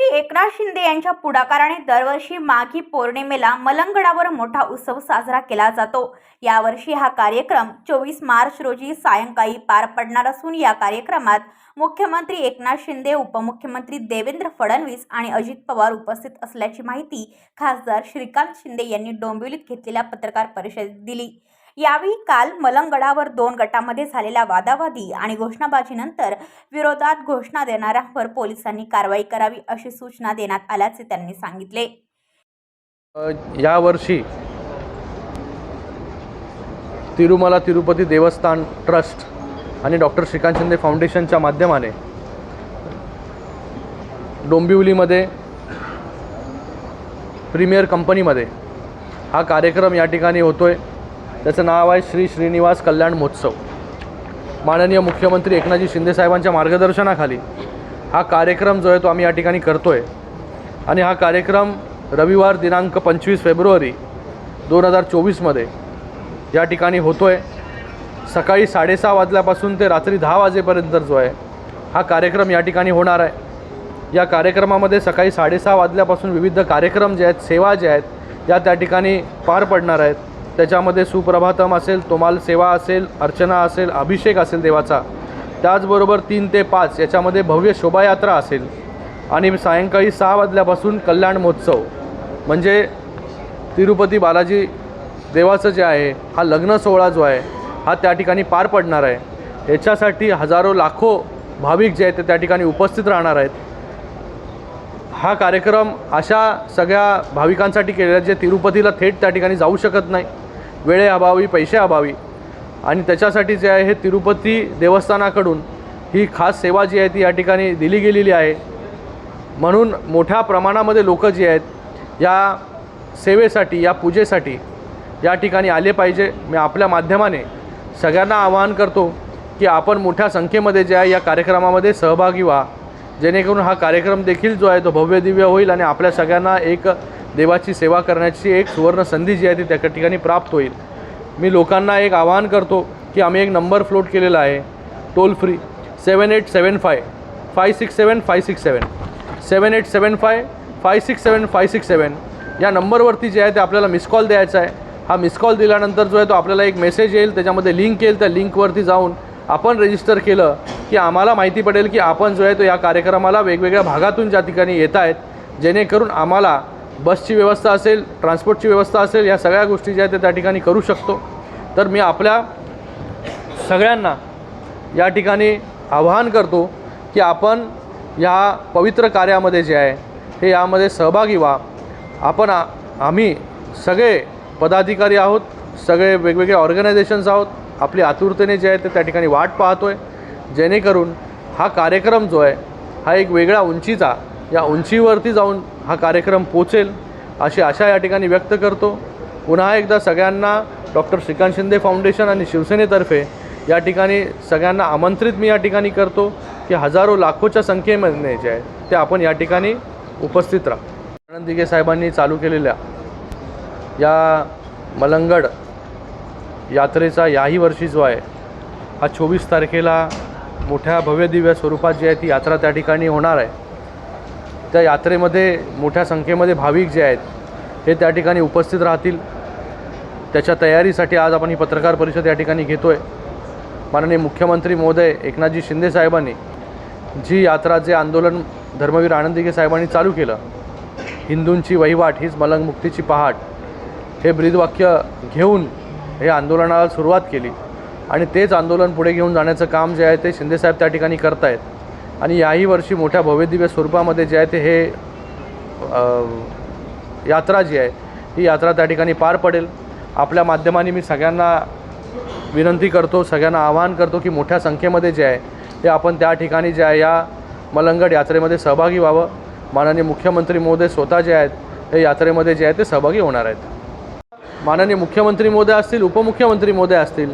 मुख्यमंत्री एकनाथ शिंदे यांच्या पुढाकाराने दरवर्षी माघी पौर्णिमेला मलंगडावर मोठा उत्सव साजरा केला जातो. यावर्षी हा कार्यक्रम चोवीस मार्च रोजी सायंकाळी पार पडणार असून या कार्यक्रमात मुख्यमंत्री एकनाथ शिंदे उपमुख्यमंत्री देवेंद्र फडणवीस आणि अजित पवार उपस्थित असल्याची माहिती खासदार श्रीकांत शिंदे यांनी डोंबिवलीत घेतलेल्या पत्रकार परिषदेत दिली. यावेळी काल मलंगडावर दोन गटामध्ये झालेल्या वादावादी आणि घोषणाबाजीनंतर विरोधात घोषणा देणाऱ्यांवर पोलिसांनी कारवाई करावी अशी सूचना देण्यात आल्याचे त्यांनी सांगितले. यावर्षी तिरुमला तिरुपती देवस्थान ट्रस्ट आणि डॉक्टर श्रीकांत शिंदे फाउंडेशनच्या माध्यमाने डोंबिवलीमध्ये प्रीमियर कंपनीमध्ये हा कार्यक्रम या ठिकाणी होतो आहे त्याचं नाव आहे श्री श्रीनिवास कल्याण महोत्सव. माननीय मुख्यमंत्री एकनाथजी शिंदेसाहेबांच्या मार्गदर्शनाखाली हा कार्यक्रम जो आहे तो आम्ही या ठिकाणी करतो आहे आणि हा कार्यक्रम रविवार दिनांक पंचवीस फेब्रुवारी दोन हजार चोवीसमध्ये या ठिकाणी होतो आहे सकाळी साडेसहा वाजल्यापासून ते रात्री दहा वाजेपर्यंत जो आहे हा कार्यक्रम या ठिकाणी होणार आहे. या कार्यक्रमामध्ये सकाळी साडेसहा वाजल्यापासून विविध कार्यक्रम जे आहेत सेवा ज्या आहेत या त्या ठिकाणी पार पडणार आहेत. त्याच्यामध्ये सुप्रभातम असेल तोमाल सेवा असेल अर्चना असेल अभिषेक असेल देवाचा. त्याचबरोबर तीन ते पाच याच्यामध्ये भव्य शोभायात्रा असेल. आणि सायंकाळी सहा वाजल्यापासून कल्याण महोत्सव. म्हणजे तिरुपती बालाजी देवाचं जे आहे हा लग्न सोहळा जो आहे हा त्या ठिकाणी पार पडणार आहे. याच्यासाठी हजारो लाखो भाविक जे आहेत ते त्या ठिकाणी उपस्थित राहणार आहेत. हा कार्यक्रम अशा सगळ्या भाविकांसाठी केलेला आहे जे तिरुपतीला थेट त्या ठिकाणी जाऊ शकत नाही. वेळेअभावी पैशाअभावी. आणि त्याच्यासाठी जे आहे हे तिरुपती देवस्थानाकडून ही खास सेवा जी आहे ती या ठिकाणी दिली गेलेली आहे. म्हणून मोठ्या प्रमाणामध्ये लोक जी आहेत या सेवेसाठी या पूजेसाठी या ठिकाणी आले पाहिजे. मी आपल्या माध्यमाने सगळ्यांना आवाहन करतो की आपण मोठ्या संख्येमध्ये जे आहे या कार्यक्रमामध्ये सहभागी व्हा. जेणेकरून हा कार्यक्रम देखील जो आहे तो भव्य दिव्य होईल आणि आपल्या सगळ्यांना एक देवाची सेवा करण्याची एक सुवर्ण संधी जी आहे ती त्या ठिकाणी प्राप्त होईल. मी लोकांना एक आवाहन करतो की आम्ही एक नंबर फ्लोट केलेला आहे toll free seven eight seven five five six seven five six seven seven eight seven five five six seven five six seven या नंबरवरती जे आहे ते आपल्याला मिस कॉल द्यायचा आहे. हा मिस कॉल दिल्यानंतर जो आहे तो आपल्याला एक मेसेज येईल त्याच्यामध्ये लिंक येईल त्या लिंकवरती जाऊन आपण रजिस्टर केलं की आम्हाला माहिती पडेल की आपण जो आहे तो या कार्यक्रमाला वेगवेगळ्या भागातून ज्या ठिकाणी येत आहेत जेणेकरून आम्हाला बसची व्यवस्था असेल ट्रान्सपोर्टची व्यवस्था असेल या सगळ्या गोष्टी ज्या आहेत त्या ठिकाणी करू शकतो. तर मी आपल्या सगळ्यांना या ठिकाणी आवाहन करतो की आपण या पवित्र कार्यामध्ये जे आहे हे यामध्ये सहभागी व्हा. आपण आम्ही सगळे पदाधिकारी आहोत सगळे वेगवेगळे ऑर्गनायझेशन्स आहोत आपली आतुरतेने जे आहे ते त्या ठिकाणी वाट पाहतो आहे जेणेकरून हा कार्यक्रम जो आहे हा एक वेगळ्या उंचीचा या उंचीवरती जाऊन हा कार्यक्रम पोचेल अशी आशा या ठिकाणी व्यक्त करतो. पुन्हा एकदा सगळ्यांना डॉक्टर श्रीकांत शिंदे फाउंडेशन आणि शिवसेनेतर्फे या ठिकाणी सगळ्यांना आमंत्रित मी या ठिकाणी करतो की हजारो लाखोच्या संख्येमध्ये जे आहे ते आपण या ठिकाणी उपस्थित राहा. आनंद दिघे साहेबांनी चालू केलेल्या या मलंगड यात्रेचा याही वर्षी जो आहे हा चोवीस तारखेला मोठ्या भव्य दिव्य स्वरूपात जी आहे ती यात्रा त्या ठिकाणी होणार आहे. त्या यात्रेमध्ये मोठ्या संख्येमध्ये भाविक जे आहेत हे त्या ठिकाणी उपस्थित राहतील. त्याच्या तयारीसाठी आज आपण ही पत्रकार परिषद या ठिकाणी घेतो आहे माननीय मुख्यमंत्री महोदय एकनाथजी शिंदे साहेबांनी जी यात्रा जे आंदोलन धर्मवीर आनंदिके साहेबांनी चालू केलं हिंदूंची वहिवाट हीच मलंगमुक्तीची पहाट हे ब्रीदवाक्य घेऊन हे आंदोलनाला सुरुवात केली. आणि तेच आंदोलन पुढे घेऊन जाण्याचं काम जे आहे ते शिंदेसाहेब त्या ठिकाणी करतायत. आणि याही वर्षी मोठ्या भव्यदिव्य स्वरूपामध्ये जे आहे ते हे यात्रा जी आहे ही यात्रा त्या ठिकाणी पार पडेल. आपल्या माध्यमाने मी सगळ्यांना विनंती करतो सगळ्यांना आवाहन करतो की मोठ्या संख्येमध्ये जे आहे ते आपण त्या ठिकाणी जे आहे या मलंगड यात्रेमध्ये सहभागी व्हावं. माननीय मुख्यमंत्री महोदय स्वतः जे आहेत हे यात्रेमध्ये जे आहे ते सहभागी होणार आहेत. माननीय मुख्यमंत्री महोदय असतील उपमुख्यमंत्री महोदय असतील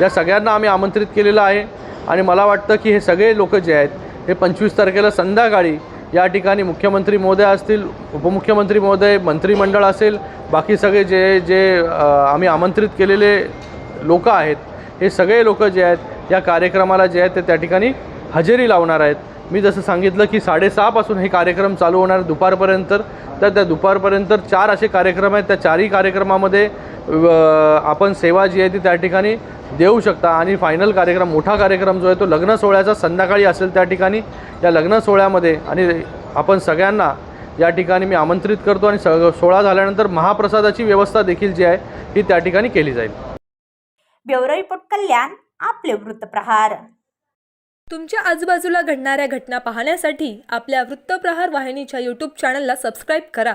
या सगळ्यांना आम्ही आमंत्रित केलेलं आहे. आणि मला वाटतं की हे सगळे लोक जे आहेत हे पंचवीस तारखेला संध्याकाळी या ठिकाणी मुख्यमंत्री महोदय असतील उपमुख्यमंत्री महोदय मंत्रिमंडळ असेल बाकी सगळे जे जे आम्ही आमंत्रित केलेले लोक आहेत हे सगळे लोक जे आहेत या कार्यक्रमाला जे आहेत ते त्या ठिकाणी हजेरी लावणार आहेत. मी जसं सांगितलं की साडेसहापासून हे कार्यक्रम चालू होणार दुपारपर्यंत तर त्या दुपारपर्यंत चार असे कार्यक्रम आहेत. त्या चारही कार्यक्रमामध्ये आपण सेवा जी आहे ती त्या ठिकाणी देऊ शकता. आणि फायनल कार्यक्रम मोठा कार्यक्रम जो आहे तो लग्न सोहळ्याचा संध्याकाळी असेल त्या ठिकाणी. या लग्न सोहळ्यामध्ये आणि आपण सगळ्यांना या ठिकाणी मी आमंत्रित करतो आणि स सोहळा झाल्यानंतर महाप्रसादाची व्यवस्था देखील जी आहे ही त्या ठिकाणी केली जाईल. ब्युरो रिपोर्ट कल्याण आपले वृत्तप्रहार तुमच्या आजूबाजूला घडणाऱ्या घटना पाहण्यासाठी आपल्या वृत्तप्रहार वाहिनीच्या यूट्यूब चॅनलला सबस्क्राईब करा.